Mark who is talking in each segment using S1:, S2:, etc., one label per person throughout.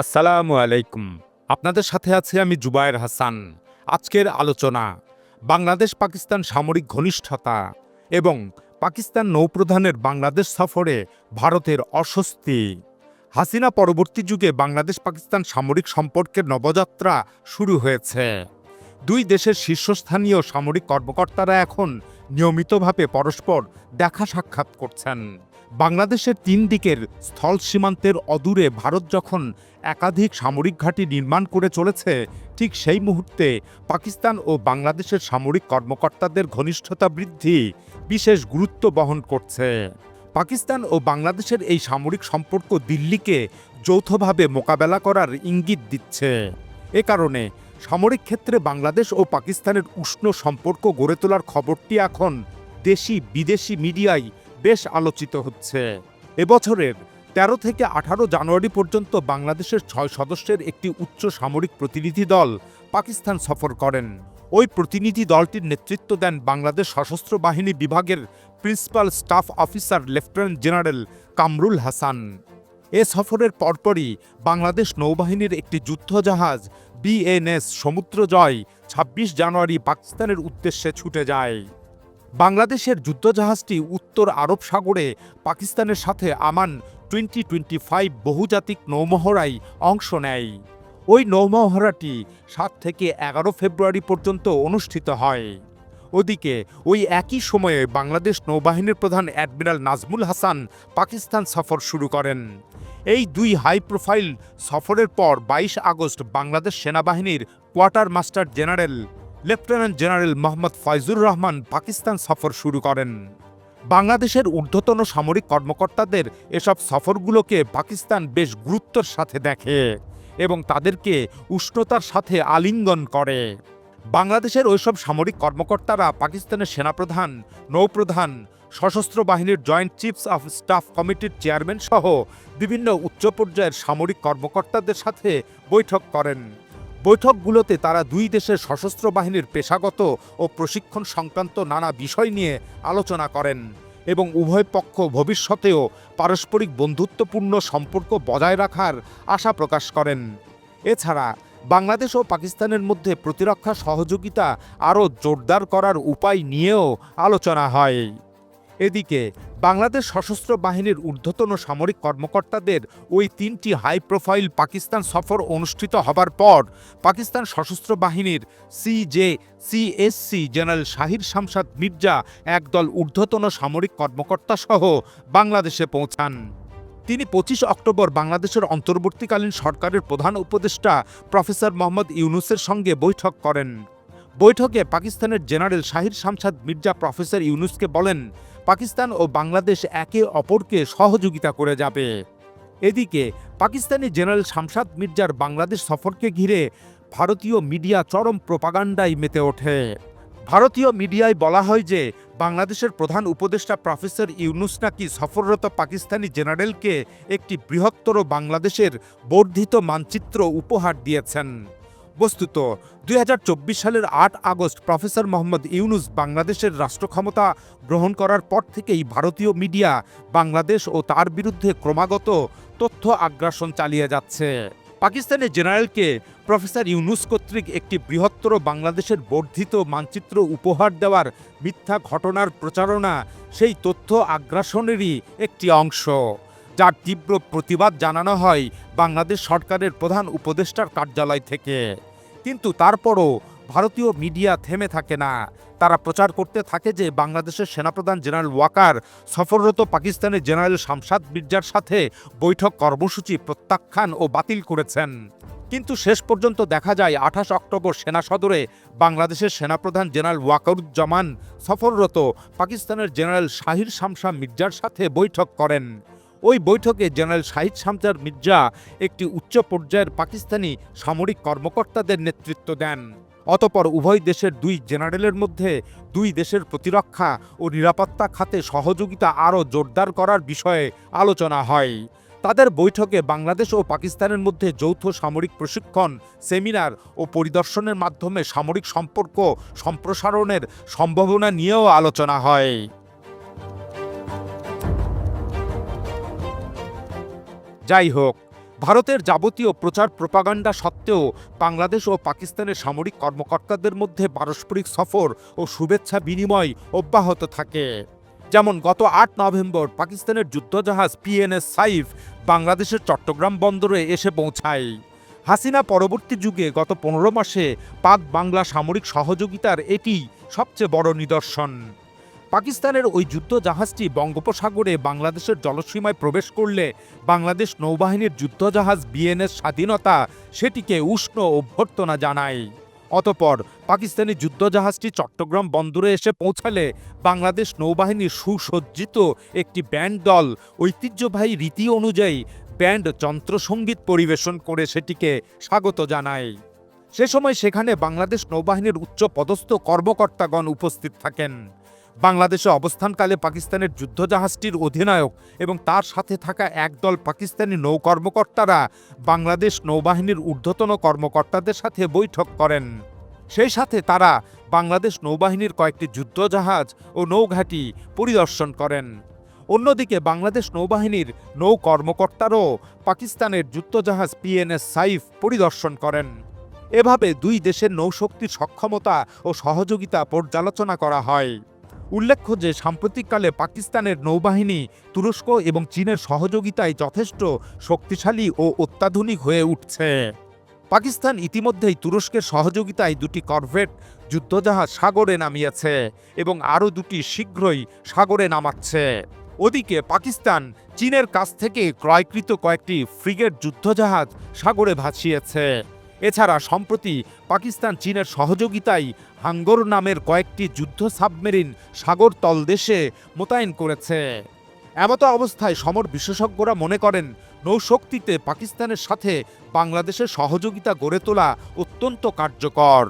S1: আসসালামু আলাইকুম আপনাদের সাথে আছে আমি জুবায়ের হাসান আজকের আলোচনা বাংলাদেশ পাকিস্তান সামরিক ঘনিষ্ঠতা এবং পাকিস্তান নৌপ্রধানের বাংলাদেশ সফরে ভারতের অস্বস্তি হাসিনা পরবর্তী যুগে বাংলাদেশ পাকিস্তান সামরিক সম্পর্কের নবযাত্রা শুরু হয়েছে দুই দেশের শীর্ষস্থানীয় সামরিক কর্মকর্তারা এখন নিয়মিতভাবে পরস্পর দেখা সাক্ষাৎ করছেন বাংলাদেশের তিন দিকের স্থল সীমান্তের অদূরে ভারত যখন একাধিক সামরিক ঘাঁটি নির্মাণ করে চলেছে ঠিক সেই মুহূর্তে পাকিস্তান ও বাংলাদেশের সামরিক কর্মকর্তাদের ঘনিষ্ঠতা বৃদ্ধি বিশেষ গুরুত্ব বহন করছে পাকিস্তান ও বাংলাদেশের এই সামরিক সম্পর্ক দিল্লিকে যৌথভাবে মোকাবেলা করার ইঙ্গিত দিচ্ছে এ কারণে সামরিক ক্ষেত্রে বাংলাদেশ ও পাকিস্তানের উষ্ণ সম্পর্ক গড়ে তোলার খবরটি এখন দেশি বিদেশি মিডিয়ায় বেশ আলোচিত হচ্ছে এবছরের তেরো থেকে আঠারো জানুয়ারি পর্যন্ত বাংলাদেশের ছয় সদস্যের একটি উচ্চ সামরিক প্রতিনিধি দল পাকিস্তান সফর করেন ওই প্রতিনিধি দলটির নেতৃত্ব দেন বাংলাদেশ সশস্ত্র বাহিনী বিভাগের principal staff officer lieutenant general Kamrul Hasan এ সফরের পরপরই বাংলাদেশ নৌবাহিনীর একটি যুদ্ধজাহাজ বিএনএস সমুদ্রজয় ছাব্বিশ জানুয়ারি পাকিস্তানের উদ্দেশ্যে ছুটে যায় বাংলাদেশের যুদ্ধজাহাজটি উত্তর আরব সাগরে পাকিস্তানের সাথে আমান টোয়েন্টি টোয়েন্টি ফাইভ বহুজাতিক নৌমহড়ায় অংশ নেয় ওই নৌমহড়াটি সাত থেকে এগারো ফেব্রুয়ারি পর্যন্ত অনুষ্ঠিত হয় ওদিকে ওই একই সময়ে বাংলাদেশ নৌবাহিনীর প্রধান অ্যাডমিরাল নাজমুল হাসান পাকিস্তান সফর শুরু করেন এই দুই হাই প্রোফাইল সফরের পর বাইশ আগস্ট বাংলাদেশ সেনাবাহিনীর quartermaster general lieutenant general Mohammad Faizur Rahman Pakistan সফর শুরু করেন বাংলাদেশের ঊর্ধ্বতন সামরিক কর্মকর্তাদের এসব সফরগুলোকে পাকিস্তান বেশ গুরুত্বর সাথে দেখে এবং তাদেরকে উষ্ণতার সাথে আলিঙ্গন করে বাংলাদেশের ওইসব সামরিক কর্মকর্তারা পাকিস্তানের সেনাপ্রধান নৌপ্রধান সশস্ত্র বাহিনীর জয়েন্ট চিফস অফ স্টাফ কমিটির চেয়ারম্যান সহ বিভিন্ন উচ্চ পর্যায়ের সামরিক কর্মকর্তাদের সাথে বৈঠক করেন বৈঠকগুলোতে তারা দুই দেশের সশস্ত্র বাহিনীর পেশাগত ও প্রশিক্ষণ সংক্রান্ত নানা বিষয় নিয়ে আলোচনা করেন এবং উভয় পক্ষ ভবিষ্যতেও পারস্পরিক বন্ধুত্বপূর্ণ সম্পর্ক বজায় রাখার আশা প্রকাশ করেন এছাড়া বাংলাদেশ ও পাকিস্তানের মধ্যে প্রতিরক্ষা সহযোগিতা আরও জোরদার করার উপায় নিয়েও আলোচনা হয় এদিকে বাংলাদেশ সশস্ত্র বাহিনীর ঊর্ধ্বতন সামরিক কর্মকর্তাদের ওই তিনটি হাই প্রোফাইল পাকিস্তান সফর অনুষ্ঠিত হবার পর পাকিস্তান সশস্ত্র বাহিনীর CJ CSC general Sahir Shamshad Mirza একদল ঊর্ধ্বতন সামরিক কর্মকর্তা সহ বাংলাদেশে পৌঁছান তিনি পঁচিশ অক্টোবর বাংলাদেশের অন্তর্বর্তীকালীন সরকারের প্রধান উপদেষ্টা প্রফেসর মোহাম্মদ ইউনুসের সঙ্গে বৈঠক করেন বৈঠকে পাকিস্তানের জেনারেল শাহির শামসাদ মির্জা প্রফেসর ইউনুসকে বলেন পাকিস্তান ও বাংলাদেশ একে অপরকে সহযোগিতা করে যাবে এদিকে পাকিস্তানি জেনারেল শামসাদ মির্জার বাংলাদেশ সফরকে ঘিরে ভারতীয় মিডিয়া চরম প্রপাগান্ডায় মেতে ওঠে ভারতীয় মিডিয়ায় বলা হয় যে বাংলাদেশের প্রধান উপদেষ্টা প্রফেসর ইউনুস নাকি সফররত পাকিস্তানি জেনারেলকে একটি বৃহত্তর বাংলাদেশের বর্ধিত মানচিত্র উপহার দিয়েছেন বস্তুত দুই সালের আট আগস্ট প্রফেসর মোহাম্মদ ইউনুস বাংলাদেশের রাষ্ট্রক্ষমতা গ্রহণ করার পর থেকেই ভারতীয় মিডিয়া বাংলাদেশ ও তার বিরুদ্ধে ক্রমাগত তথ্য আগ্রাসন চালিয়ে যাচ্ছে পাকিস্তানের জেনারেলকে প্রফেসর ইউনুস কর্তৃক একটি বৃহত্তর বাংলাদেশের বর্ধিত মানচিত্র উপহার দেওয়ার মিথ্যা ঘটনার প্রচারণা সেই তথ্য আগ্রাসনেরই একটি অংশ যার তীব্র প্রতিবাদ জানানো হয় বাংলাদেশ সরকারের প্রধান উপদেষ্টার কার্যালয় থেকে কিন্তু তারপরও ভারতীয় মিডিয়া থেমে থাকে না তারা প্রচার করতে থাকে যে বাংলাদেশের সেনাপ্রধান জেনারেল ওয়াকার সফররত পাকিস্তানের জেনারেল শামসাদ মির্জার সাথে বৈঠক কর্মসূচি প্রত্যাখ্যান ও বাতিল করেছেন কিন্তু শেষ পর্যন্ত দেখা যায় আঠাশ অক্টোবর সেনা সদরে বাংলাদেশের সেনাপ্রধান জেনারেল ওয়াকারুজ্জামান সফররত পাকিস্তানের জেনারেল শাহির শামসা মির্জার সাথে বৈঠক করেন ওই বৈঠকে জেনারেল শাহিদ শামজার মির্জা একটি উচ্চ পর্যায়ের পাকিস্তানি সামরিক কর্মকর্তাদের নেতৃত্ব দেন অতপর উভয় দেশের দুই জেনারেলের মধ্যে দুই দেশের প্রতিরক্ষা ও নিরাপত্তা খাতে সহযোগিতা আরও জোরদার করার বিষয়ে আলোচনা হয় তাদের বৈঠকে বাংলাদেশ ও পাকিস্তানের মধ্যে যৌথ সামরিক প্রশিক্ষণ সেমিনার ও পরিদর্শনের মাধ্যমে সামরিক সম্পর্ক সম্প্রসারণের সম্ভাবনা নিয়েও আলোচনা হয় যাই হোক ভারতের যাবতীয় প্রচার প্রপাগান্ডা সত্ত্বেও বাংলাদেশ ও পাকিস্তানের সামরিক কর্মকর্তাদের মধ্যে পারস্পরিক সফর ও শুভেচ্ছা বিনিময় অব্যাহত থাকে যেমন গত আট নভেম্বর পাকিস্তানের যুদ্ধজাহাজ পিএনএস সাইফ বাংলাদেশের চট্টগ্রাম বন্দরে এসে পৌঁছায় হাসিনা পরবর্তী যুগে গত পনেরো মাসে পাক বাংলা সামরিক সহযোগিতার এটি সবচেয়ে বড় নিদর্শন পাকিস্তানের ওই যুদ্ধ জাহাজটি বঙ্গোপসাগরে বাংলাদেশের জলসীমায় প্রবেশ করলে বাংলাদেশ নৌবাহিনীর যুদ্ধজাহাজ বিএনএস স্বাধীনতা সেটিকে উষ্ণ অভ্যর্থনা জানায় অতপর পাকিস্তানি যুদ্ধজাহাজটি চট্টগ্রাম বন্দরে এসে পৌঁছালে বাংলাদেশ নৌবাহিনীর সুসজ্জিত একটি ব্যান্ড দল ঐতিহ্যবাহী রীতি অনুযায়ী ব্যান্ড যন্ত্রসঙ্গীত পরিবেশন করে সেটিকে স্বাগত জানায় সে সময় সেখানে বাংলাদেশ নৌবাহিনীর উচ্চ পদস্থ কর্মকর্তাগণ উপস্থিত থাকেন বাংলাদেশে অবস্থানকালে পাকিস্তানের যুদ্ধজাহাজটির অধিনায়ক এবং তার সাথে থাকা একদল পাকিস্তানি নৌ কর্মকর্তারা বাংলাদেশ নৌবাহিনীর ঊর্ধ্বতন কর্মকর্তাদের সাথে বৈঠক করেন সেই সাথে তারা বাংলাদেশ নৌবাহিনীর কয়েকটি যুদ্ধজাহাজ ও নৌঘাঁটি পরিদর্শন করেন অন্যদিকে বাংলাদেশ নৌবাহিনীর নৌ কর্মকর্তারও পাকিস্তানের যুদ্ধজাহাজ পিএনএস সাইফ পরিদর্শন করেন এভাবে দুই দেশের নৌশক্তির সক্ষমতা ও সহযোগিতা পর্যালোচনা করা হয় উল্লেখ্য যে সাম্প্রতিককালে পাকিস্তানের নৌবাহিনী তুরস্ক এবং চীনের সহযোগিতায় যথেষ্ট শক্তিশালী ও অত্যাধুনিক হয়ে উঠছে পাকিস্তান ইতিমধ্যেই তুরস্কের সহযোগিতায় দুটি করভেট যুদ্ধজাহাজ সাগরে নামিয়েছে এবং আরও দুটি শীঘ্রই সাগরে নামাচ্ছে ওদিকে পাকিস্তান চীনের কাছ থেকে ক্রয়কৃত কয়েকটি ফ্রিগেট যুদ্ধজাহাজ সাগরে ভাসিয়েছে এছাড়া সম্প্রতি পাকিস্তান চীনের সহযোগিতায় হাঙ্গর নামের কয়েকটি যুদ্ধ সাবমেরিন সাগর তলদেশে মোতায়েন করেছে এমত অবস্থায় সমর বিশেষজ্ঞরা মনে করেন নৌশক্তিতে পাকিস্তানের সাথে বাংলাদেশের সহযোগিতা গড়ে তোলা অত্যন্ত কার্যকর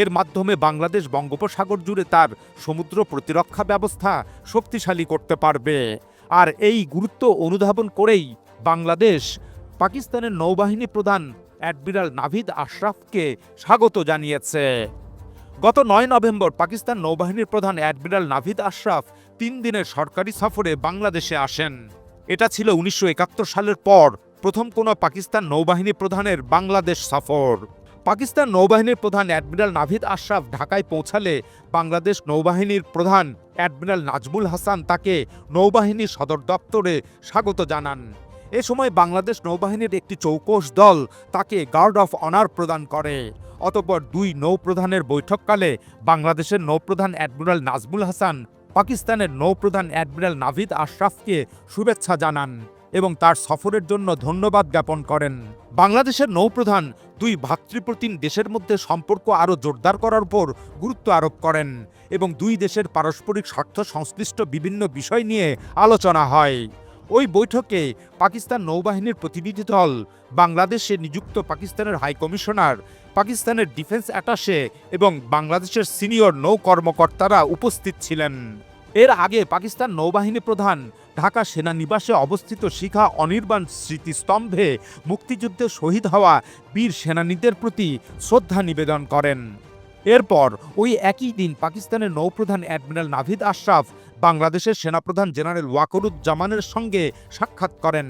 S1: এর মাধ্যমে বাংলাদেশ বঙ্গোপসাগর জুড়ে তার সমুদ্র প্রতিরক্ষা ব্যবস্থা শক্তিশালী করতে পারবে আর এই গুরুত্ব অনুধাবন করেই বাংলাদেশ পাকিস্তানের নৌবাহিনী প্রধান অ্যাডমিরাল নাভিদ আশরাফকে স্বাগত জানিয়েছে গত নয় নভেম্বর পাকিস্তান নৌবাহিনীর প্রধান অ্যাডমিরাল নাভিদ আশরাফ তিন দিনের সরকারি সফরে বাংলাদেশে আসেন এটা ছিল উনিশশো সালের পর প্রথম কোনো পাকিস্তান নৌবাহিনী প্রধানের বাংলাদেশ সফর পাকিস্তান নৌবাহিনীর প্রধান অ্যাডমিরাল নাভিদ আশরাফ ঢাকায় পৌঁছালে বাংলাদেশ নৌবাহিনীর প্রধান অ্যাডমিরাল নাজমুল হাসান তাকে নৌবাহিনী সদর দপ্তরে স্বাগত জানান এ সময় বাংলাদেশ নৌবাহিনীর একটি চৌকোষ দল তাকে গার্ড অফ অনার প্রদান করে অতপর দুই নৌপ্রধানের বৈঠককালে বাংলাদেশের নৌপ্রধান অ্যাডমিরাল নাজমুল হাসান পাকিস্তানের নৌপ্রধান অ্যাডমিরাল নাভিদ আশরাফকে শুভেচ্ছা জানান এবং তার সফরের জন্য ধন্যবাদ জ্ঞাপন করেন বাংলাদেশের নৌপ্রধান দুই ভাতৃপ্রতিম দেশের মধ্যে সম্পর্ক আরও জোরদার করার উপর গুরুত্ব আরোপ করেন এবং দুই দেশের পারস্পরিক স্বার্থ সংশ্লিষ্ট বিভিন্ন বিষয় নিয়ে আলোচনা হয় ওই বৈঠকে পাকিস্তান নৌবাহিনীর প্রতিনিধি দল বাংলাদেশে নিযুক্ত পাকিস্তানের হাই কমিশনার পাকিস্তানের ডিফেন্স অ্যাটাশে এবং বাংলাদেশের সিনিয়র নৌ কর্মকর্তারা উপস্থিত ছিলেন এর আগে পাকিস্তান নৌবাহিনী প্রধান ঢাকা সেনানিবাসে অবস্থিত শিখা অনির্বাণ স্মৃতিস্তম্ভে মুক্তিযুদ্ধে শহীদ হওয়া বীর সেনানীদের প্রতি শ্রদ্ধা নিবেদন করেন এরপর ওই একই দিন পাকিস্তানের নৌপ্রধান অ্যাডমিরাল নাভিদ আশরাফ বাংলাদেশের সেনাপ্রধান জেনারেল ওয়াকরুজ্জামানের সঙ্গে সাক্ষাৎ করেন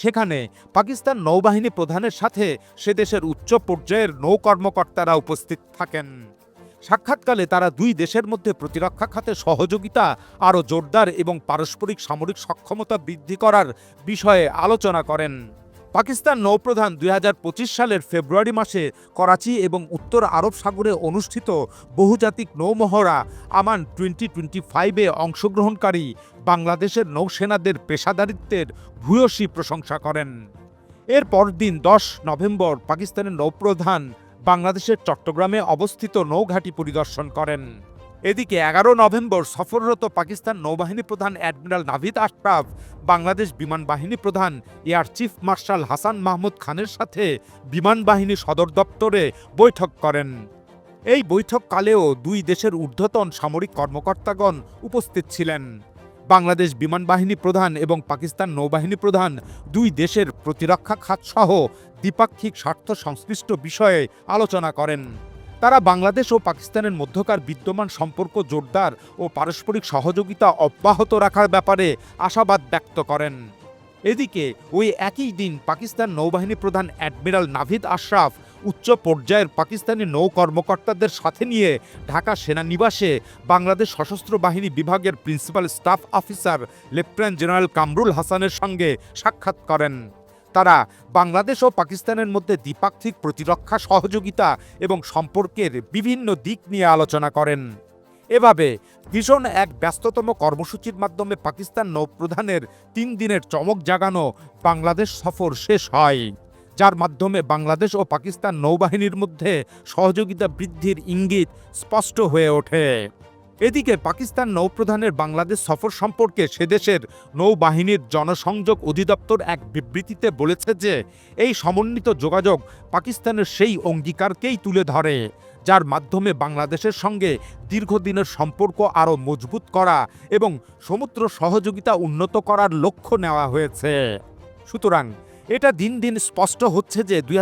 S1: সেখানে পাকিস্তান নৌবাহিনী প্রধানের সাথে সে দেশের উচ্চ পর্যায়ের নৌ কর্মকর্তারা উপস্থিত থাকেন সাক্ষাৎকালে তারা দুই দেশের মধ্যে প্রতিরক্ষা খাতে সহযোগিতা আরও জোরদার এবং পারস্পরিক সামরিক সক্ষমতা বৃদ্ধি করার বিষয়ে আলোচনা করেন পাকিস্তান নৌপ্রধান দুই সালের ফেব্রুয়ারি মাসে করাচি এবং উত্তর আরব সাগরে অনুষ্ঠিত বহুজাতিক নৌমহড়া আমান টোয়েন্টি টোয়েন্টি ফাইভে অংশগ্রহণকারী বাংলাদেশের নৌসেনাদের পেশাদারিত্বের ভূয়সী প্রশংসা করেন এর পরদিন দশ নভেম্বর পাকিস্তানের নৌপ্রধান বাংলাদেশের চট্টগ্রামে অবস্থিত নৌঘাঁটি পরিদর্শন করেন এদিকে এগারো নভেম্বর সফররত পাকিস্তান নৌবাহিনী প্রধান অ্যাডমিরাল নাভিদ আশরাফ বাংলাদেশ বিমান বাহিনী প্রধান air chief marshal Hasan Mahmud খানের সাথে বিমান বাহিনী সদর দপ্তরে বৈঠক করেন এই বৈঠককালেও দুই দেশের ঊর্ধ্বতন সামরিক কর্মকর্তাগণ উপস্থিত ছিলেন বাংলাদেশ বিমান বাহিনী প্রধান এবং পাকিস্তান নৌবাহিনী প্রধান দুই দেশের প্রতিরক্ষা খাতসহ দ্বিপাক্ষিক স্বার্থ সংশ্লিষ্ট বিষয়ে আলোচনা করেন তারা বাংলাদেশ ও পাকিস্তানের মধ্যকার বিদ্যমান সম্পর্ক জোরদার ও পারস্পরিক সহযোগিতা অব্যাহত রাখার ব্যাপারে আশাবাদ ব্যক্ত করেন এদিকে ওই একই দিন পাকিস্তান নৌবাহিনী প্রধান অ্যাডমিরাল নাভিদ আশরাফ উচ্চ পর্যায়ের পাকিস্তানি নৌ কর্মকর্তাদের সাথে নিয়ে ঢাকা সেনানিবাসে বাংলাদেশ সশস্ত্র বাহিনী বিভাগের principal staff officer lieutenant general Kamrul হাসানের সঙ্গে সাক্ষাৎ করেন তারা বাংলাদেশ ও পাকিস্তানের মধ্যে দ্বিপাক্ষিক প্রতিরক্ষা সহযোগিতা এবং সম্পর্কের বিভিন্ন দিক নিয়ে আলোচনা করেন এভাবে ভীষণ এক ব্যস্ততম কর্মসূচির মাধ্যমে পাকিস্তান নৌপ্রধানের তিন দিনের চমক জাগানো বাংলাদেশ সফর শেষ হয় যার মাধ্যমে বাংলাদেশ ও পাকিস্তান নৌবাহিনীর মধ্যে সহযোগিতা বৃদ্ধির ইঙ্গিত স্পষ্ট হয়ে ওঠে এদিকে পাকিস্তান নৌপ্রধানের বাংলাদেশ সফর সম্পর্কে সেদেশের নৌবাহিনীর জনসংযোগ অধিদপ্তর এক বিবৃতিতে বলেছে যে এই সমন্বিত যোগাযোগ পাকিস্তানের সেই অঙ্গীকারকেই তুলে ধরে যার মাধ্যমে বাংলাদেশের সঙ্গে দীর্ঘদিনের সম্পর্ক আরও মজবুত করা এবং সমুদ্র সহযোগিতা উন্নত করার লক্ষ্য নেওয়া হয়েছে সুতরাং এটা দিন দিন স্পষ্ট হচ্ছে যে দুই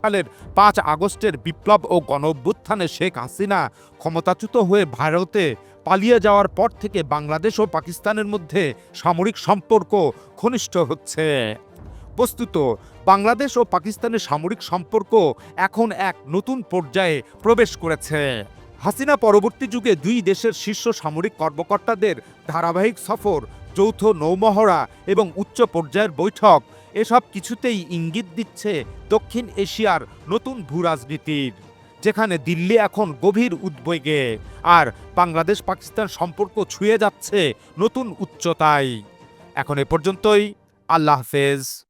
S1: সালের পাঁচ আগস্টের বিপ্লব ও গণভ্যুত্থানে শেখ হাসিনা ক্ষমতাচ্যুত হয়ে ভারতে পালিয়ে যাওয়ার পর থেকে বাংলাদেশ ও পাকিস্তানের মধ্যে সামরিক সম্পর্ক ঘনিষ্ঠ হচ্ছে বস্তুত বাংলাদেশ ও পাকিস্তানের সামরিক সম্পর্ক এখন এক নতুন পর্যায়ে প্রবেশ করেছে হাসিনা পরবর্তী যুগে দুই দেশের শীর্ষ সামরিক কর্মকর্তাদের ধারাবাহিক সফর যৌথ নৌমহড়া এবং উচ্চ পর্যায়ের বৈঠক এসব কিছুতেই ইঙ্গিত দিচ্ছে দক্ষিণ এশিয়ার নতুন ভূরাজনীতির যেখানে দিল্লি এখন গভীর উদ্বেগে আর বাংলাদেশ পাকিস্তান সম্পর্ক ছুঁয়ে যাচ্ছে নতুন উচ্চতায় এখন এ পর্যন্তই আল্লাহ হাফেজ